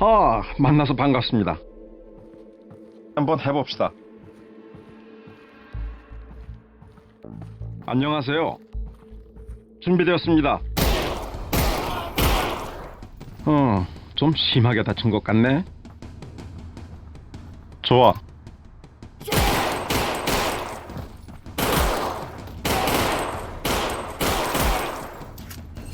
아, 만나서 반갑습니다. 한번 해봅시다. 안녕하세요. 준비되었습니다. 어, 좀 심하게 다친 것 같네. 좋아.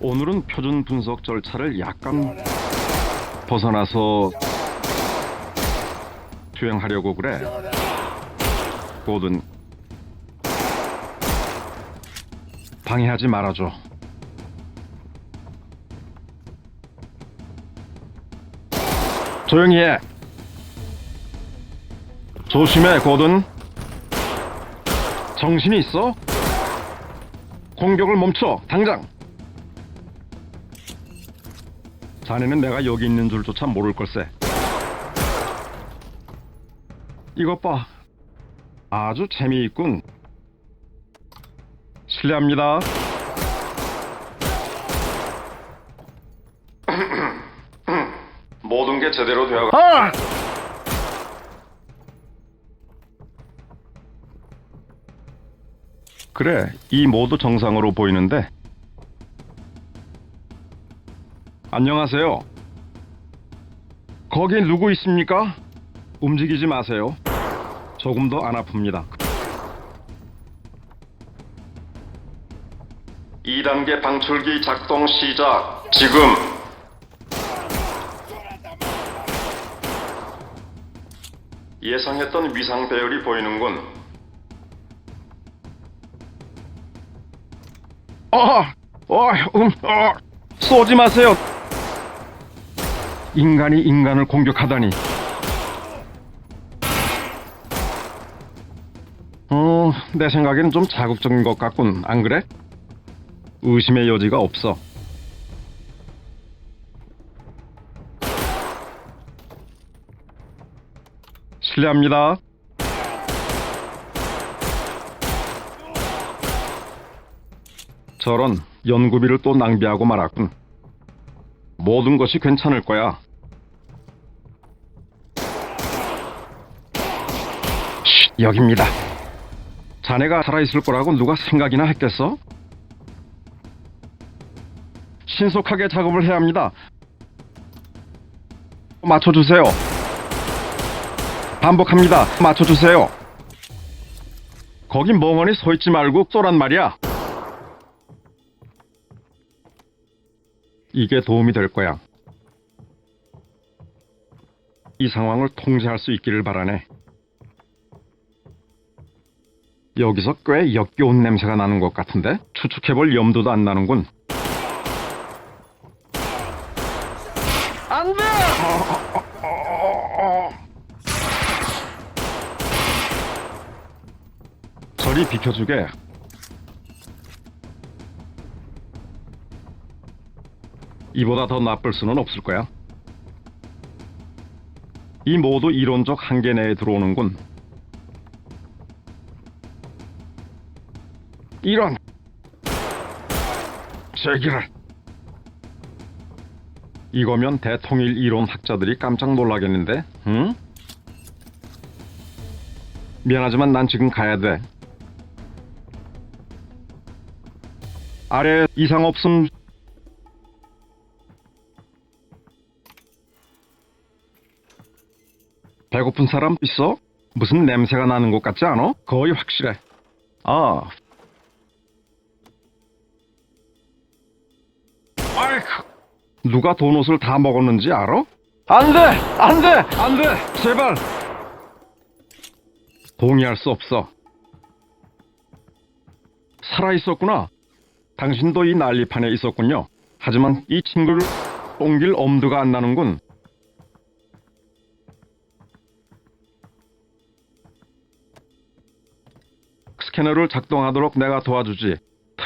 오늘은 표준 분석 절차를 약간 벗어나서 수행하려고 그래. 고든 방해하지 말아줘. 조용히 해. 조심해, 고든. 정신이 있어? 공격을 멈춰, 당장. 자네는 내가 여기 있는 줄조차 모를 걸세. 이것 봐. 아주 재미있군. 실례합니다. 모든 게 제대로 되어. 아! 그래, 이 모두 정상으로 보이는데. 안녕하세요. 거기 누구 있습니까? 움직이지 마세요. 조금 더 안 아픕니다. 2단계 방출기 작동 시작. 지금. 예상했던 위상 배열이 보이는군. 어, 어, 음, 어, 쏘지 마세요. 인간이 인간을 공격하다니. 어, 내 생각에는 좀 자극적인 것 같군. 안 그래? 의심의 여지가 없어. 실례합니다. 저런 연구비를 또 낭비하고 말았군. 모든 것이 괜찮을 거야. 쉿, 여깁니다. 자네가 살아있을 거라고 누가 생각이나 했겠어? 신속하게 작업을 해야 합니다. 맞춰주세요. 반복합니다. 맞춰주세요. 거기 멍하니 서 있지 말고 쏘란 말이야. 이게 도움이 될 거야. 이 상황을 통제할 수 있기를 바라네. 여기서 꽤 역겨운 냄새가 나는 것 같은데 추측해볼 염도도 안 나는군. 안 돼! 저리 비켜주게. 이보다 더 나쁠 수는 없을 거야. 이 모두 이론적 한계 내에 들어오는군. 이런 제기를 이거면 대통일 이론 학자들이 깜짝 놀라겠는데, 응? 미안하지만 난 지금 가야 돼. 아래 이상 없음 배고픈 사람 있어? 무슨 냄새가 나는 것 같지 않아? 거의 확실해. 아. 아이쿠. 누가 도넛을 다 먹었는지 알아? 안 돼! 안 돼! 안 돼! 제발! 동의할 수 없어. 살아있었구나. 당신도 이 난리판에 있었군요. 하지만 이 친구를 옮길 엄두가 안 나는군. 스캐너를 작동하도록 내가 도와주지.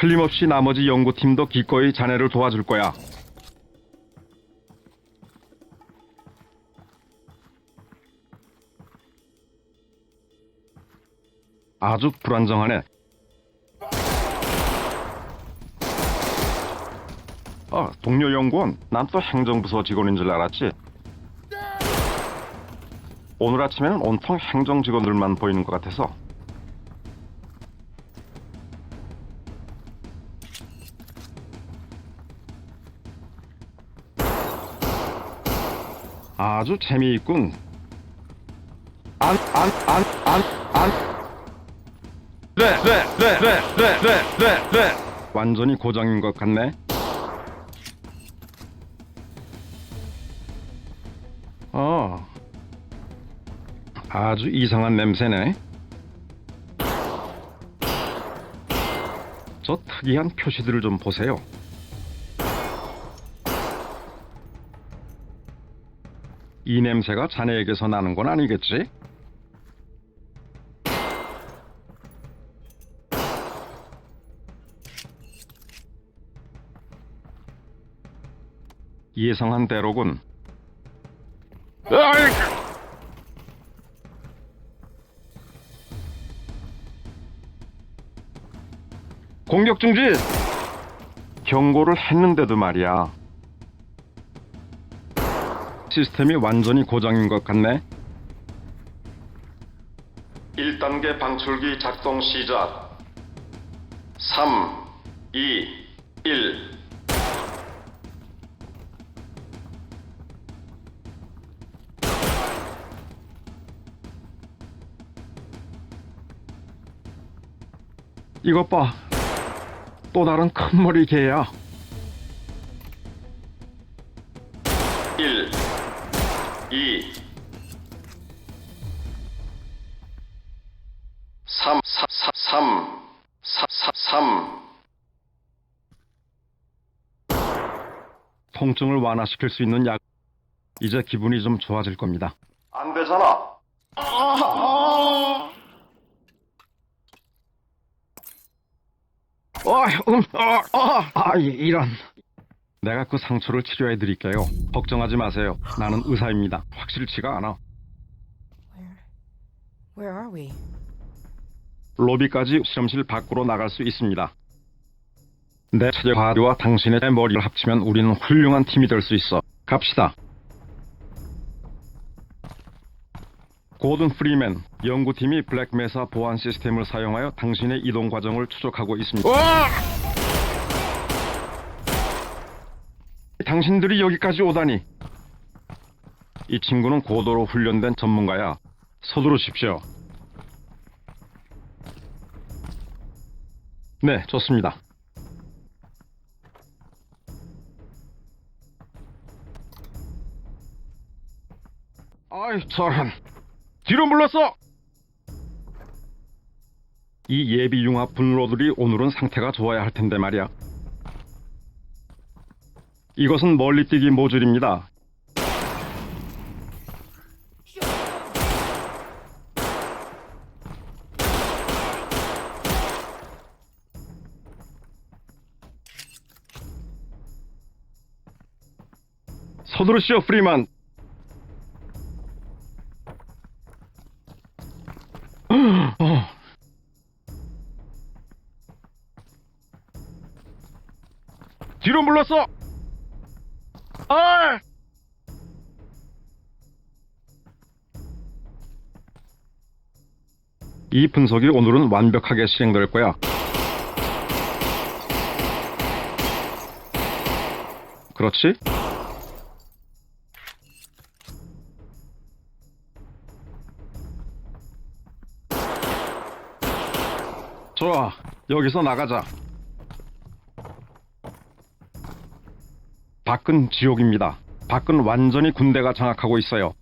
틀림없이 나머지 연구팀도 기꺼이 자네를 도와줄 거야. 아주 불안정하네. 아, 동료 연구원. 난 또 행정부서 직원인 줄 알았지. 오늘 아침에는 온통 행정 직원들만 보이는 것 같아서 아주 재미있군. 안, 안, 안, 안, 안. 네, 네, 네, 네, 네, 네, 네, 네. 완전히 고장인 것 같네. 어. 아주 이상한 냄새네. 저 특이한 표시들을 좀 보세요. 이 냄새가 자네에게서 나는 건 아니겠지? 예상한 대로군. 아이! 공격 중지! 경고를 했는데도 말이야. 시스템이 완전히 고장인 것 같네. 1단계 방출기 작동 시작. 3, 2, 1. 이것 봐. 또 다른 큰 머리 개야. 1, 2, 3, 4, 4, 3, 4, 4, 3. 통증을 완화시킬 수 있는 약. 이제 기분이 좀 좋아질 겁니다. 안 되잖아. 어, 음, 어, 어, 아, 이- 이런. 내가 그 상처를 치료해 드릴게요. 걱정하지 마세요. 나는 의사입니다. 확실치가 않아. Where, where are we? 로비까지 실험실 밖으로 나갈 수 있습니다. 내 체력 과와 당신의 머리를 합치면 우리는 훌륭한 팀이 될 수 있어. 갑시다. 고든 프리맨 연구팀이 블랙메사 보안 시스템을 사용하여 당신의 이동 과정을 추적하고 있습니다. 당신들이 여기까지 오다니. 이 친구는 고도로 훈련된 전문가야. 서두르십시오. 네, 좋습니다. 아이, 저런. 뒤로 물렀어! 이 예비 융합 분로들이 오늘은 상태가 좋아야 할 텐데 말이야. 이것은 멀리뛰기 모듈입니다. 서두르시오, 프리만. 어. 뒤로 물렀어. 아! 이 분석이 오늘은 완벽하게 실행될 거야. 그렇지? 좋아, 여기서 나가자. 밖은 지옥입니다. 밖은 완전히 군대가 장악하고 있어요.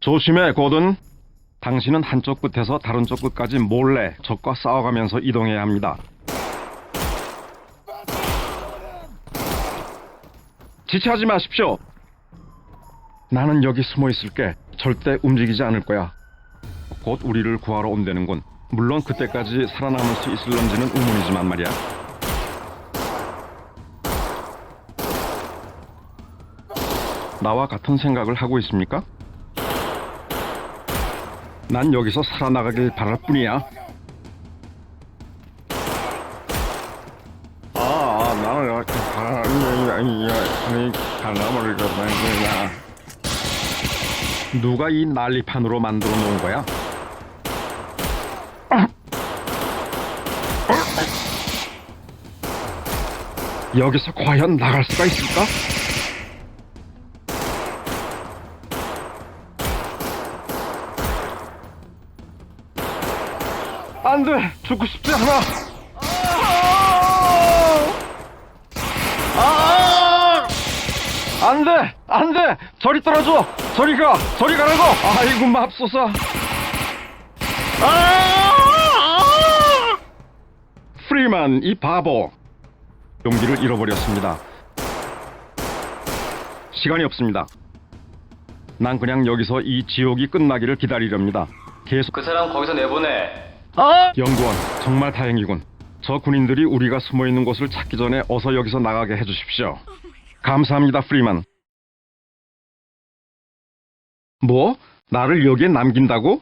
조심해, 고든. 당신은 한쪽 끝에서 다른 쪽 끝까지 몰래 적과 싸워가면서 이동해야 합니다. 지체하지 마십시오. 나는 여기 숨어 있을게. 절대 움직이지 않을 거야. 곧 우리를 구하러 온다는군. 물론 그때까지 살아남을 수 있을런지는 의문이지만 말이야. 나와 같은 생각을 하고 있습니까? 난 여기서 살아나가길 바랄 뿐이야. 누가 이 난리판으로 만들어 놓은 거야? 여기서 과연 나갈 수가 있을까? 안 돼! 죽고 싶지 않아! 아! 안 돼! 안 돼! 저리 떨어져! 저리 가! 저리 가라고! 아이고, 맙소사! 아! 프리만, 이 바보! 용기를 잃어버렸습니다. 시간이 없습니다. 난 그냥 여기서 이 지옥이 끝나기를 기다리렵니다. 계속 그 사람 거기서 내보내. 연구원, 정말 다행이군. 저 군인들이 우리가 숨어 있는 곳을 찾기 전에 어서 여기서 나가게 해주십시오. 감사합니다, 프리만. 뭐? 나를 여기에 남긴다고?